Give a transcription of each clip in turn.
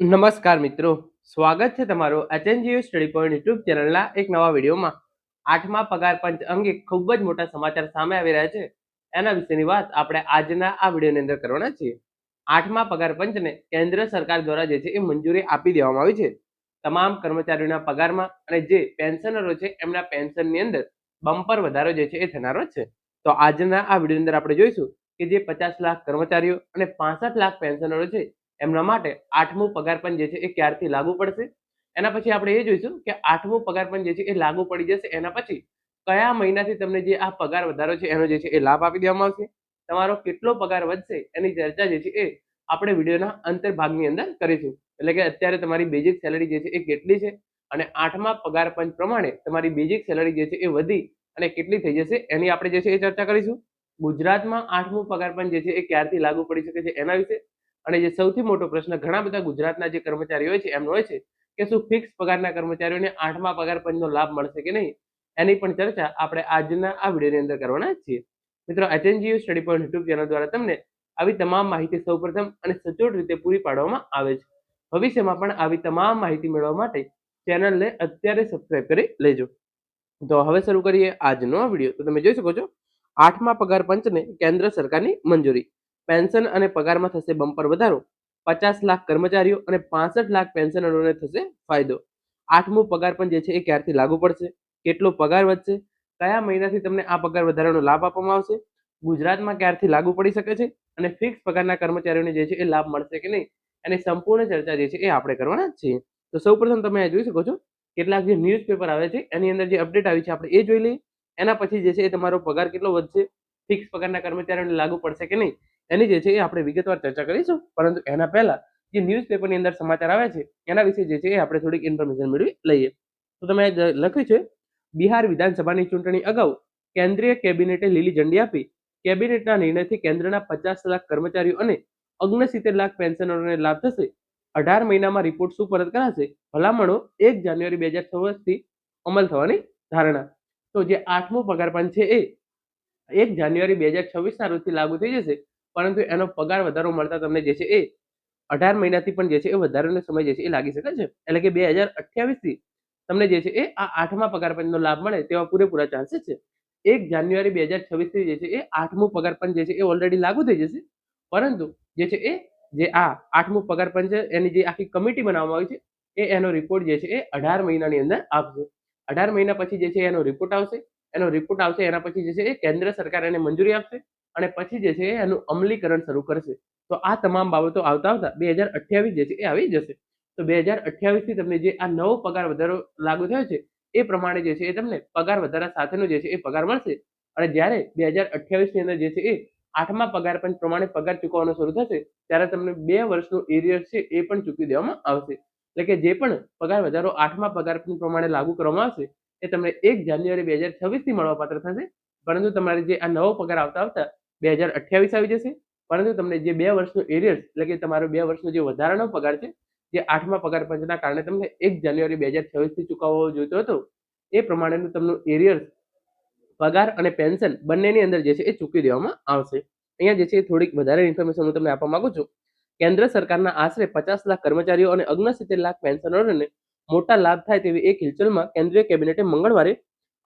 નમસ્કાર મિત્રો. સ્વાગત છે તમારું એચએનજીયુ સ્ટડી પોઈન્ટ યુટ્યુબ ચેનલના એક નવા વિડીયોમાં. આઠમા પગાર પંચ અંગે ખૂબ જ મોટા સમાચાર સામે આવી રહ્યા છે. એના વિશેની વાત આપણે આજના આ વિડીયોની અંદર કરવાના છીએ. આઠમા પગાર પંચને કેન્દ્ર સરકાર દ્વારા જે છે એ મંજૂરી આપી દેવામાં આવી છે. તમામ કર્મચારીઓના પગારમાં અને જે પેન્શનરો છે એમના પેન્શનની અંદર બમ્પર વધારો જે છે એ થનારો છે. તો આજના આ વિડીયોની અંદર આપણે જોઈશું કે જે પચાસ લાખ કર્મચારીઓ અને પાસઠ લાખ પેન્શનરો છે એમના માટે આઠમું પગાર પણ જે છે એ ક્યારથી લાગુ પડશે? એના પછી આપણે એ જોઈશું કે આઠમું પગાર જે છે એ લાગુ પડી જશે. એના પછી કયા મહિનાથી તમને જે આ પગાર વધારો છે એનો જે છે એ લાભ આપી દેવામાં આવશે? તમારો કેટલો પગાર વધશે એની ચર્ચા જે છે એ આપણે વિડીયોના અંતર ભાગની અંદર કરીશું. એટલે કે અત્યારે તમારી બેઝિક સેલરી જે છે એ કેટલી છે? અને આઠમા પગાર પંચ પ્રમાણે તમારી બેઝિક સેલરી જે છે એ વધી અને કેટલી થઈ જશે એની આપણે જે છે એ ચર્ચા કરીશું. ગુજરાતમાં આઠમું પગાર પંચ જે છે એ ક્યારથી લાગુ પડી શકે છે એના વિશે અને જે સૌથી મોટો પ્રશ્ન, ઘણા બધા ગુજરાતના જે કર્મચારીઓ છે, એમનો હોય છે કે શું ફિક્સ પગારના કર્મચારીઓને આઠમા પગાર પંચનો લાભ મળશે કે નહીં? એની પણ ચર્ચા આપણે આજના આ વિડીયોની અંદર કરવાના છીએ. મિત્રો HNGU study point YouTube channel દ્વારા તમને આવી તમામ માહિતી સૌપ્રથમ અને સચોટ રીતે પૂરી પાડવામાં આવે છે. ભવિષ્યમાં પણ આવી તમામ માહિતી મેળવવા માટે ચેનલને અત્યારે સબસ્ક્રાઇબ કરી લેજો. તો હવે શરૂ કરીએ આજનો આ વીડિયો. તો તમે જોઈ શકો છો, આઠમા પગાર પંચને કેન્દ્ર સરકારની મંજૂરી. પેન્શન અને પગારમાં થશે બમ્પર વધારો, પચાસ લાખ કર્મચારીઓ અને પાસઠ લાખ પેન્શનરોને થશે ફાયદો. આઠમું પગાર પણ જે છે એ ક્યારથી લાગુ પડશે? કેટલો પગાર વધશે? કયા મહિનાથી તમને આ પગાર વધારાનો લાભ આપવામાં આવશે? ગુજરાતમાં ક્યારથી લાગુ પડી શકે છે? અને ફિક્સ પગારના કર્મચારીઓને જે છે એ લાભ મળશે કે નહીં? એની સંપૂર્ણ ચર્ચા જે છે એ આપણે કરવાના જ છીએ. તો સૌપ્રથમ તમે આ જોઈ શકો છો, કેટલાક જે ન્યૂઝપેપર આવે છે, એની અંદર જે અપડેટ આવી છે આપણે એ જોઈ લઈએ. એના પછી જે છે એ તમારો પગાર કેટલો વધશે? ફિક્સ પગારના કર્મચારીઓને લાગુ પડશે કે નહીં? એની જે છે એ આપણે વિગતવાર ચર્ચા કરીશું. પરંતુ એના પહેલા જે ન્યૂઝપેપરની અંદર સમાચાર આવે છે, એના વિશે જે છે એ આપણે થોડીક ઇન્ફોર્મેશન મેળવી લઈએ. તો તમે લખ્યું છે, બિહાર વિધાનસભાની ચૂંટણી અગાઉ કેન્દ્રીય કેબિનેટે લીલી ઝંડી આપી. કેબિનેટના નિર્ણયથી કેન્દ્રના પચાસ લાખ કર્મચારીઓ અને ઓગણસિત્તેર લાખ પેન્શનરોને લાભ થશે. અઢાર મહિનામાં રિપોર્ટ સુપરત કરાશે? ભલામણો એક જાન્યુઆરી બે હજાર છવ્વીસથી અમલ થવાની ધારણા. તો જે આઠમો પગાર પંચ છે એ, એક જાન્યુઆરી બે હજાર છવ્વીસના રોજથી લાગુ થઈ જશે. પરંતુ એનો પગાર વધારો મળતા તમને જે છે એ અઢાર મહિનાથી પણ જે છે એ વધારાનો સમય જે છે એ લાગી શકે છે એટલે કે બે હજાર અઠ્યાવીસથી તમને જે છે એ આ આઠમા પગાર પંચનો લાભ મળે તેવા પૂરેપૂરા ચાન્સીસ છે એક જાન્યુઆરી બે હજાર છવ્વીસથી જે છે એ આઠમું પગાર પંચ જે છે એ ઓલરેડી લાગુ થઈ જશે પરંતુ જે છે એ જે આ આઠમું પગાર પંચ એની જે આખી કમિટી બનાવવામાં આવી છે એ એનો રિપોર્ટ જે છે એ અઢાર મહિનાની અંદર આપશે અઢાર મહિના પછી જે છે એનો રિપોર્ટ આવશે એનો રિપોર્ટ આવશે એના પછી જે છે એ કેન્દ્ર સરકાર એને મંજૂરી આપશે અને પછી જે છે એનું અમલીકરણ શરૂ કરશે. તો આ તમામ બાબતો આવતા આવતા બે હજાર અઠ્યાવીસ જે છે એ આવી જશે. તો બે હજાર અઠ્યાવીસથી તમને જે આ નવો પગાર વધારો લાગુ થયો છે, એ પ્રમાણે જે છે એ તમને પગાર વધારા સાથેનો જે છે એ પગાર મળશે. અને જ્યારે બે હજાર અઠ્યાવીસની અંદર જે છે એ આઠમા પગાર પંચ પ્રમાણે પગાર ચૂકવવાનો શરૂ થશે, ત્યારે તમને બે વર્ષનું એરિયર છે એ પણ ચૂકવી દેવામાં આવશે. એટલે કે જે પણ પગાર વધારો આઠમા પગાર પ્રમાણે લાગુ કરવામાં આવશે, એ તમને એક જાન્યુઆરી બે હજાર છવ્વીસથી મળવાપાત્ર થશે. પરંતુ તમારે જે આ નવો પગાર આવતા આવતા બે હજાર અઠ્યાવીસ આવી જશે. પરંતુ તમને જે બે વર્ષનું એરિયર્સ એટલે કે તમારો બે વર્ષનો જે વધારાનો પગાર છે, જે આઠમા પગાર પંચના કારણે તમને એક જાન્યુઆરી બે હજાર છવ્વીસથી ચૂકવવો જોઈતો હતો, એ પ્રમાણેનું તમને એરિયર્સ પગાર અને પેન્શન બંનેની અંદર જે છે એ ચૂકવી દેવામાં આવશે. અહીંયા જે છે થોડીક વધારે ઇન્ફોર્મેશન હું તમને આપવા માંગુ છું. કેન્દ્ર સરકારના આશરે પચાસ લાખ કર્મચારીઓ અને અગ્નસિત્તેર લાખ પેન્શનરોને મોટા લાભ થાય તેવી એક હિલચલમાં કેન્દ્રીય કેબિનેટે મંગળવારે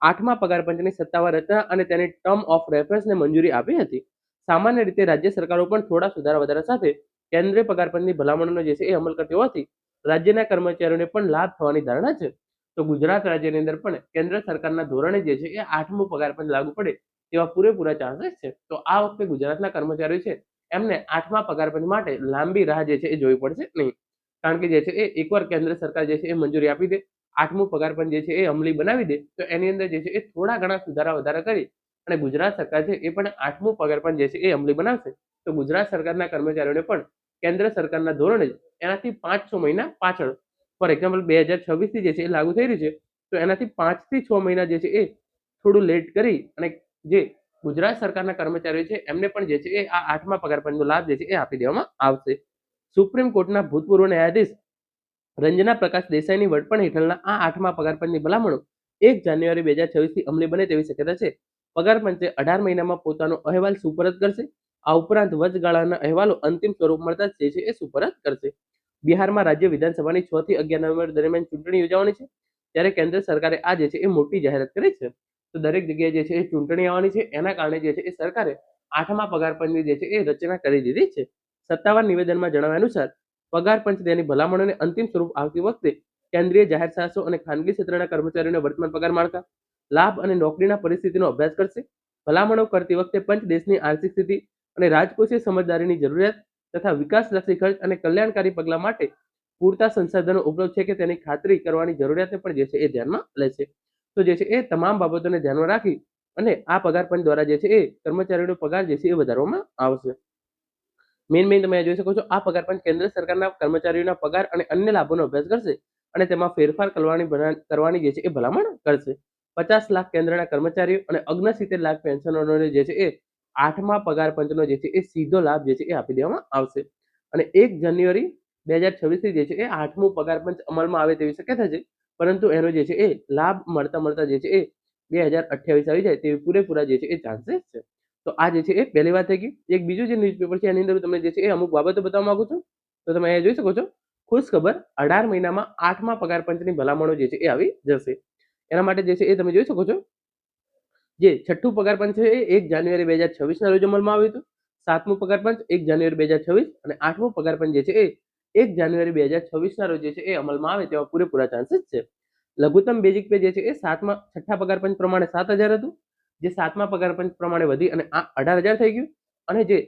આઠમા પગાર પંચની સત્તાવાર રચના અને તેની ટર્મ ઓફ રેફરન્સને મંજૂરી આપી હતી. સામાન્ય રીતે રાજ્ય સરકારો પણ થોડા સુધારા વધારા સાથે કેન્દ્રીય પગાર પંચની ભલામણોનો જે છે એ અમલ કરતી હોવાથી રાજ્યના કર્મચારીઓને પણ લાભ થવાની ધારણા છે. તો ગુજરાત રાજ્યની અંદર પણ કેન્દ્ર સરકારના ધોરણે જે છે એ આઠમું પગાર પંચ લાગુ પડે તેવા પૂરેપૂરા ચાન્સીસ છે. તો આ વખતે ગુજરાતના કર્મચારીઓ છે એમને આઠમા પગાર પંચ માટે લાંબી રાહ જે છે એ જોવી પડશે નહીં. કારણ કે જે છે એ એકવાર કેન્દ્ર સરકાર જે છે એ મંજૂરી આપી દે આઠમું પગાર પણ જે છે એ અમલી બનાવી દે, તો એની અંદર જે છે એ થોડા ઘણા સુધારા વધારા કરી અને ગુજરાત સરકાર છે એ પણ આઠમું પગાર પણ જે છે એ અમલી બનાવશે. તો ગુજરાત સરકારના કર્મચારીઓને પણ કેન્દ્ર સરકારના ધોરણે એનાથી પાંચ છ મહિના પાછળ, ફોર એક્ઝામ્પલ બે હજાર છવ્વીસથી જે છે એ લાગુ થઈ રહ્યું છે, તો એનાથી પાંચથી છ મહિના જે છે એ થોડું લેટ કરી અને જે ગુજરાત સરકારના કર્મચારીઓ છે એમને પણ જે છે એ આ આઠમા પગાર પંચનો લાભ જે છે એ આપી દેવામાં આવશે. સુપ્રીમ કોર્ટના ભૂતપૂર્વ ન્યાયાધીશ રંજના પ્રકાશ દેસાઈની વડપણ હેઠળના આ આઠમા પગાર પંચની ભલામણો એક જાન્યુઆરી બે હજાર છવ્વીસથી અમલી બને તેવી શક્યતા છે. પગાર પંચે અઢાર મહિનામાં પોતાનો અહેવાલ સુપરત કરશે. આ ઉપરાંત વચગાળાના અહેવાલો અંતિમ સ્વરૂપ મળતા જે છે એ સુપરત કરશે. બિહારમાં રાજ્ય વિધાનસભાની છ થી અગિયાર નવેમ્બર દરમિયાન ચૂંટણી યોજાવાની છે. ત્યારે કેન્દ્ર સરકારે આ જે છે એ મોટી જાહેરાત કરી છે. તો દરેક જગ્યાએ જે છે એ ચૂંટણી આવવાની છે. એના કારણે જે છે એ સરકારે આઠમા પગાર પંચની જે છે એ રચના કરી દીધી છે. સત્તાવાર નિવેદનમાં જણાવ્યા અનુસાર પગાર પંચ તેની ભલામણોને અંતિમ સ્વરૂપ આવતી વખતે કેન્દ્રીય જાહેર સાહસો અને ખાનગી ક્ષેત્રના કર્મચારીઓને વર્તમાન પગાર માળખા, લાભ અને નોકરીના પરિસ્થિતિનો અભ્યાસ કરશે. ભલામણો કરતી વખતે પંચ દેશની આર્થિક સ્થિતિ અને રાજકોષીય સમજદારીની જરૂરિયાત તથા વિકાસલક્ષી ખર્ચ અને કલ્યાણકારી પગલાં માટે પૂરતા સંસાધનો ઉપલબ્ધ છે કે તેની ખાતરી કરવાની જરૂરિયાતને પણ જે છે એ ધ્યાનમાં લેશે તો જે છે એ તમામ બાબતોને ધ્યાનમાં રાખી અને આ પગાર પંચ દ્વારા જે છે એ કર્મચારીઓનો પગાર જે છે એ વધારવામાં આવશે. મેઇન મેઇન તમે જોઈ શકો છો, આ પગાર પંચ કેન્દ્ર સરકારના કર્મચારીઓના પગાર અને અન્ય લાભોનો અભ્યાસ કરશે અને તેમાં ફેરફાર કરવાની કરવાની જે છે એ ભલામણ કરશે. પચાસ લાખ કેન્દ્રના કર્મચારીઓ અને અગ્નસિત્તેર લાખ પેન્શનરોને જે છે એ આઠમા પગાર પંચનો જે છે એ સીધો લાભ જે છે એ આપી દેવામાં આવશે. અને એક જાન્યુઆરી બે હજાર છવ્વીસથી જે છે એ આઠમું પગાર પંચ અમલમાં આવે તેવી શક્યતા છે, પરંતુ એનો જે છે એ લાભ મળતા મળતા જે છે એ બે હજાર અઠ્યાવીસ આવી જાય તેવી પૂરેપૂરા જે છે એ ચાન્સીસ છે. તો આ જે છે એ પહેલી વાત થઈ ગઈ. એક બીજું જે ન્યૂઝપેપર છે, એની અંદર તમને જે છે એ અમુક બાબતો બતાવવા માંગુ છું. તો તમે અહીંયા જોઈ શકો છો. ખુશ ખબર અઢાર મહિનામાં આઠમા પગાર પંચની ભલામણો જે છે એ આવી જશે. એના માટે જે છે એ તમે જોઈ શકો છો. જે છઠ્ઠું પગાર પંચ છે એ એક જાન્યુઆરી બે હજાર છવ્વીસના રોજ અમલમાં આવ્યું હતું. સાતમું પગાર પંચ, એક જાન્યુઆરી બે હજાર છવ્વીસ અને આઠમું પગાર પંચ જે છે એ એક જાન્યુઆરી બે હજાર છવ્વીસના રોજ જે છે એ અમલમાં આવે તેવા પૂરેપૂરા ચાન્સીસ છે. લઘુત્તમ બેઝિક પે જે છે એ સાતમા, છઠ્ઠા પગાર પંચ પ્રમાણે સાત હજાર હતું. જે સાતમા પગાર પંચ પ્રમાણે વધી અને આ અઢાર હજાર થઈ ગયું અને જે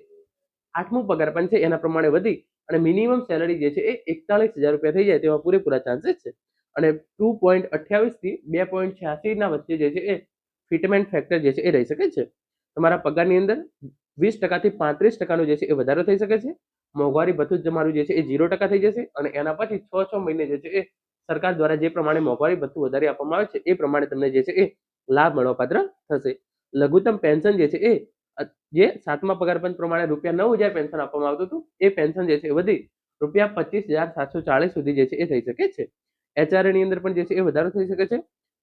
આઠમું પગાર પંચ છે એના પ્રમાણે વધી અને મિનિમમ સેલરી જે છે એ એકતાલીસ હજાર રૂપિયા થઈ જાય તેવા પૂરેપૂરા ચાન્સીસ છે. અને ટુ પોઈન્ટ અઠ્યાવીસથી બે પોઈન્ટ છ્યાસીના વચ્ચે જે છે એ ફિટમેન્ટ ફેક્ટર જે છે એ રહી શકે છે. તમારા પગારની અંદર વીસ ટકાથી પાંત્રીસ ટકાનો જે છે એ વધારો થઈ શકે છે. મોંઘવારી ભથ્થું તમારું જે છે એ ઝીરો ટકા થઈ જશે અને એના પછી છ છ મહિને જે છે એ સરકાર દ્વારા જે પ્રમાણે મોંઘવારી ભથ્થું વધારી આપવામાં આવે છે એ પ્રમાણે તમને જે છે એ લાભ મળવાપાત્ર થશે લઘુત્તમ પેન્શન જે છે એ જે સાતમા પગાર પંચ પ્રમાણે રૂપિયા નવ હજાર પેન્શન આપવામાં આવતું હતું એ પેન્શન જે છે એ વધી રૂપિયા પચીસ હજાર સાતસો ચાળીસ સુધી જે છે એ થઈ શકે છે HRA ની અંદર પણ જે છે એ વધારો થઈ શકે છે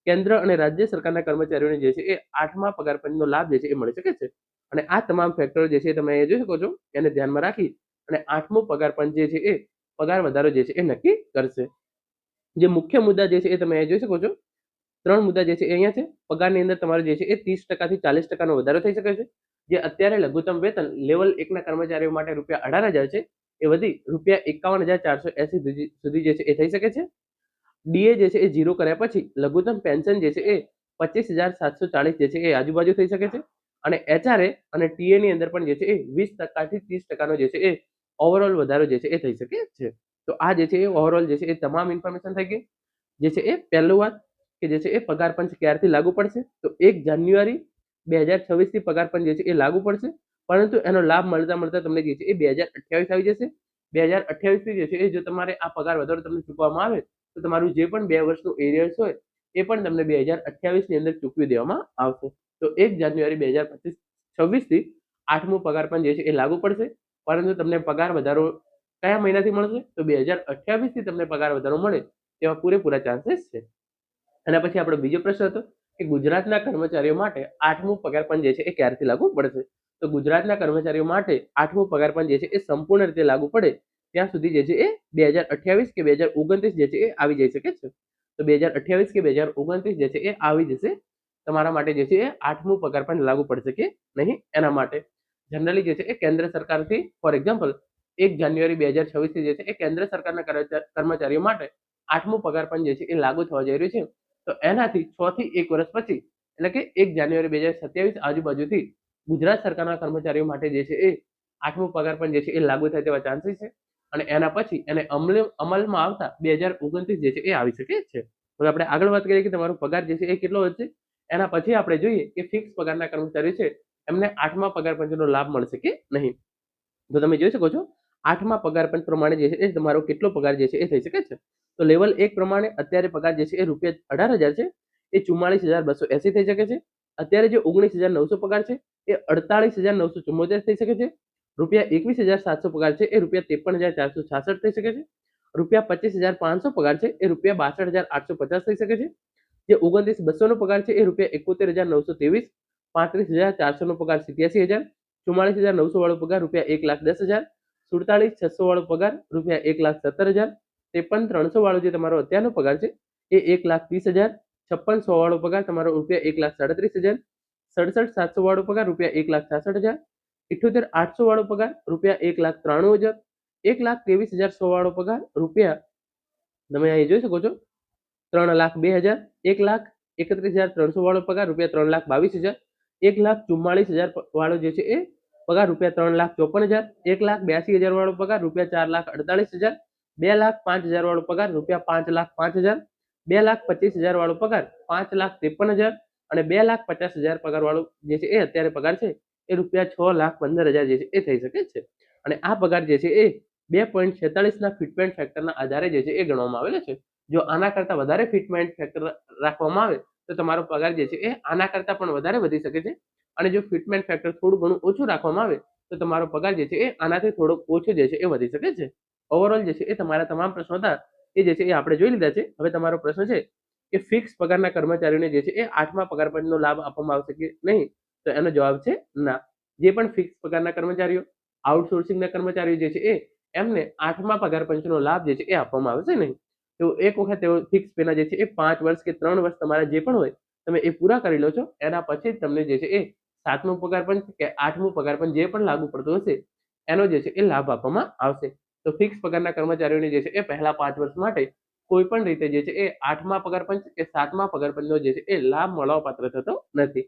કેન્દ્ર અને રાજ્ય સરકારના કર્મચારીઓને જે છે એ આઠમા પગાર પંચનો લાભ જે છે એ મળી શકે છે અને આ તમામ ફેક્ટરો જે છે તમે અહીંયા જોઈ શકો છો એને ધ્યાનમાં રાખી અને આઠમો પગાર પંચ જે છે એ પગાર વધારો જે છે એ નક્કી કરશે જે મુખ્ય મુદ્દા જે છે એ તમે અહીંયા જોઈ શકો છો ત્રણ મુદ્દા જે છે અહીંયા છે પગારની અંદર તમારો જે છે એ ત્રીસ ટકાથી ચાલીસ ટકાનો વધારો થઈ શકે છે જે અત્યારે લઘુત્તમ વેતન લેવલ એકના કર્મચારીઓ માટે રૂપિયા અઢાર હજાર છે એ વધી રૂપિયા એકાવન હજાર ચારસો એસી સુધી જે છે એ થઈ શકે છે ડીએ જે છે એ ઝીરો કર્યા પછી લઘુત્તમ પેન્શન જે છે એ પચીસ હજાર સાતસો ચાલીસ જે છે એ આજુબાજુ થઈ શકે છે અને એચઆરએ અને ટીએ ની અંદર પણ જે છે એ વીસ ટકાથી ત્રીસ ટકાનો જે છે એ ઓવરઓલ વધારો જે છે એ થઈ શકે છે તો આ જે છે એ ઓવરઓલ જે છે એ તમામ ઇન્ફોર્મેશન થઈ ગઈ જે છે એ પહેલું વાત કે જે છે એ પગાર પંચ ક્યારથી લાગુ પડશે? તો એક જાન્યુઆરી બે હજાર છવ્વીસથી પગાર પંચ જે છે એ લાગુ પડશે. પરંતુ એનો લાભ મળતા મળતા તમને જે છે, એ બે હજાર અઠ્યાવીસ આવી જશે. બે હજાર અઠ્યાવીસથી જે છે એ જો તમારે આ પગાર વધારો તમને ચૂકવવામાં આવે, તો તમારું જે પણ બે વર્ષનું એરિયર્સ હોય, એ પણ તમને બે હજાર અઠ્યાવીસની અંદર ચૂકવી દેવામાં આવશે. તો એક જાન્યુઆરી બે હજાર પચીસ છવ્વીસથી આઠમું પગાર પણ જે છે એ લાગુ પડશે. પરંતુ તમને પગાર વધારો કયા મહિનાથી મળશે? તો બે હજાર અઠ્યાવીસથી તમને પગાર વધારો મળે, તેવા પૂરેપૂરા ચાન્સીસ છે. અને પછી આપણો બીજો પ્રશ્ન હતો કે ગુજરાતના કર્મચારીઓ માટે આઠમું પગાર પણ જે છે એ ક્યારથી લાગુ પડશે? તો ગુજરાતના કર્મચારીઓ માટે આઠમું પગાર પણ જે છે એ સંપૂર્ણ રીતે લાગુ પડે ત્યાં સુધી જે છે એ બે હજાર અઠ્યાવીસ કે બે હજાર ઓગણત્રીસ જે છે એ આવી જઈ શકે છે. તો બે હજાર અઠ્યાવીસ કે બે હજાર ઓગણત્રીસ જે છે એ આવી જશે. તમારા માટે જે છે એ આઠમું પગાર પણ લાગુ પડશે કે નહીં એના માટે? જનરલી જે છે એ કેન્દ્ર સરકારથી, ફોર એક્ઝામ્પલ, એક જાન્યુઆરી બે હજાર છવ્વીસથી જે છે એ કેન્દ્ર સરકારના કર્મચારીઓ માટે આઠમું પગાર પણ જે છે એ લાગુ થવા જઈ રહ્યું છે. તો એનાથી છ થી એક વર્ષ પછી, એટલે કે એક જાન્યુઆરી બે હજાર સત્યાવીસ આજુબાજુથી ગુજરાત સરકારના કર્મચારીઓ માટે જે છે એ આઠમો પગાર પણ જે છે એ લાગુ થાય તેવા ચાન્સીસ છે. અને એના પછી એને અમલ, અમલમાં આવતા બે હજાર ઓગણત્રીસ જે છે એ આવી શકે છે. હવે આપણે આગળ વાત કરીએ કે તમારો પગાર જે છે એ કેટલો વધશે એના પછી આપણે જોઈએ કે ફિક્સ પગારના કર્મચારીઓ છે એમને આઠમા પગાર પંચનો લાભ મળશે કે નહીં. તો તમે જોઈ શકો છો આઠમા પગાર પંચ પ્રમાણે જે છે એ તમારો કેટલો પગાર જે છે એ થઈ શકે છે. તો લેવલ એક પ્રમાણે અત્યારે પગાર જે છે એ રૂપિયા અઢાર હજાર છે. એ ચુમ્માળીસ હજાર બસો એસી થઈ શકે છે. અત્યારે જે ઓગણીસ હજાર નવસો પગાર છે એ અડતાળીસ હજાર નવસો ચુમ્મોતેર થઈ શકે છે. રૂપિયા એકવીસ હજાર સાતસો પગાર છે એ રૂપિયા ત્રેપન હજાર ચારસો છાસઠ થઈ શકે છે. રૂપિયા પચીસ હજાર પાંચસો પગાર છે એ રૂપિયા બાસઠ હજાર આઠસો પચાસ થઈ શકે છે. જે ઓગણત્રીસ બસોનો પગાર છે એ રૂપિયા એકોતેર હજાર નવસો ત્રેવીસ, પાંત્રીસ હજાર ચારસોનો પગાર સિત્યાસી હજાર, ચુમ્માળીસ હજાર નવસો વાળો પગાર રૂપિયા એક લાખ દસ હજાર સુડતાલીસ છસો વાળો પગાર, રૂપિયા એક લાખ સત્તર હજાર. ત્રેપન ત્રણસો વાળો જે તમારો અત્યારનો પગાર છે, એ એક લાખ ત્રીસ હજાર. છપ્પન સો વાળો પગાર તમારો રૂપિયા એક લાખ સાડત્રીસ હજાર. સડસઠ, સાતસો વાળો પગાર રૂપિયા એક લાખ છાસઠ હજાર. ઇઠ્યોતેર, આઠસો વાળો પગાર રૂપિયા એક લાખ ત્રાણું હજાર. એક લાખ ત્રેવીસ હજાર સો વાળો પગાર રૂપિયા, તમે અહીં જોઈ શકો છો, ત્રણ લાખ બે હજાર. એક લાખ એકત્રીસ હજાર ત્રણસો વાળો પગાર રૂપિયા ત્રણ લાખ બાવીસ હજાર. એક લાખ ચુમ્માળીસ હજાર વાળો જે છે એ પગાર રૂપિયા ત્રણ લાખ ચોપન હજાર, એક લાખ બ્યાસી હજાર વાળો પગાર, રૂપિયા ચાર લાખ અડતાલીસ હજાર, બે લાખ પાંચ હજાર વાળો પગાર, રૂપિયા પાંચ લાખ પાંચ હજાર, બે લાખ પચીસ હજાર વાળો પગાર, પાંચ લાખ ત્રેપન હજાર અને બે લાખ પચાસ હજાર પગાર વાળો જે છે એ અત્યારે પગાર છે, એ રૂપિયા છ લાખ પંદર હજાર જે છે એ થઈ શકે છે. અને આ પગાર જે છે એ બે પોઈન્ટ છેતાલીસના ફિટમેન્ટ ફેક્ટરના આધારે જે છે એ ગણવામાં આવેલો છે. જો આના કરતાં વધારે ફિટમેન્ટ ફેક્ટર રાખવામાં આવે તો તમારો પગાર જે છે એ આના કરતાં પણ વધારે વધી શકે છે. અને જો ફિટમેન્ટ ફેક્ટર થોડું ઘણું ઓછું રાખવામાં આવે, તો તમારો પગાર જે છે એ આનાથી થોડોક ઓછો જે છે એ વધી શકે છે. ઓવરઓલ જે છે એ તમારા તમામ પ્રશ્નો હતા, એ જે છે એ આપણે જોઈ લીધા છે. હવે તમારો પ્રશ્ન છે કે ફિક્સ પગારના કર્મચારીઓને જે છે એ આઠમા પગાર પંચનો લાભ આપવામાં આવશે કે નહીં? તો એનો જવાબ છે ના. જે પણ ફિક્સ પગારના કર્મચારીઓ આઉટસોર્સિંગના કર્મચારીઓ જે છે એ, એમને આઠમા પગાર પંચનો લાભ જે છે એ આપવામાં આવશે નહીં. તો એક વખત તેઓ ફિક્સ પેના જે છે એ પાંચ વર્ષ કે ત્રણ વર્ષ તમારા જે પણ હોય, તમે એ પૂરા કરી લો છો. એના પછી જ તમને જે છે એ સાતમું પગાર પંચ કે આઠમું પગાર પંચ જે પણ લાગુ પડતું હશે, એનો જે છે એ લાભ આપવામાં આવશે. તો ફિક્સ પગારના કર્મચારીઓને જે છે એ પહેલા પાંચ વર્ષ માટે કોઈ પણ રીતે જે છે એ આઠમા પગાર પંચ કે સાતમા પગાર પંચનો જે છે એ લાભ મળવા પાત્ર થતો નથી.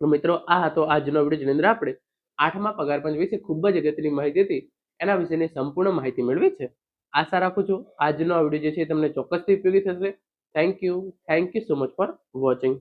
તો મિત્રો, આ હતો આજનો વીડિયો જેની અંદર આપણે આઠમા પગાર પંચ વિશે ખૂબ જ અગત્યની માહિતી હતી, એના વિશેની સંપૂર્ણ માહિતી મેળવી છે. આશા રાખું છું આજનો આ વીડિયો જે છે તમને ચોક્કસથી ઉપયોગી થશે. Thank you thank you so much for watching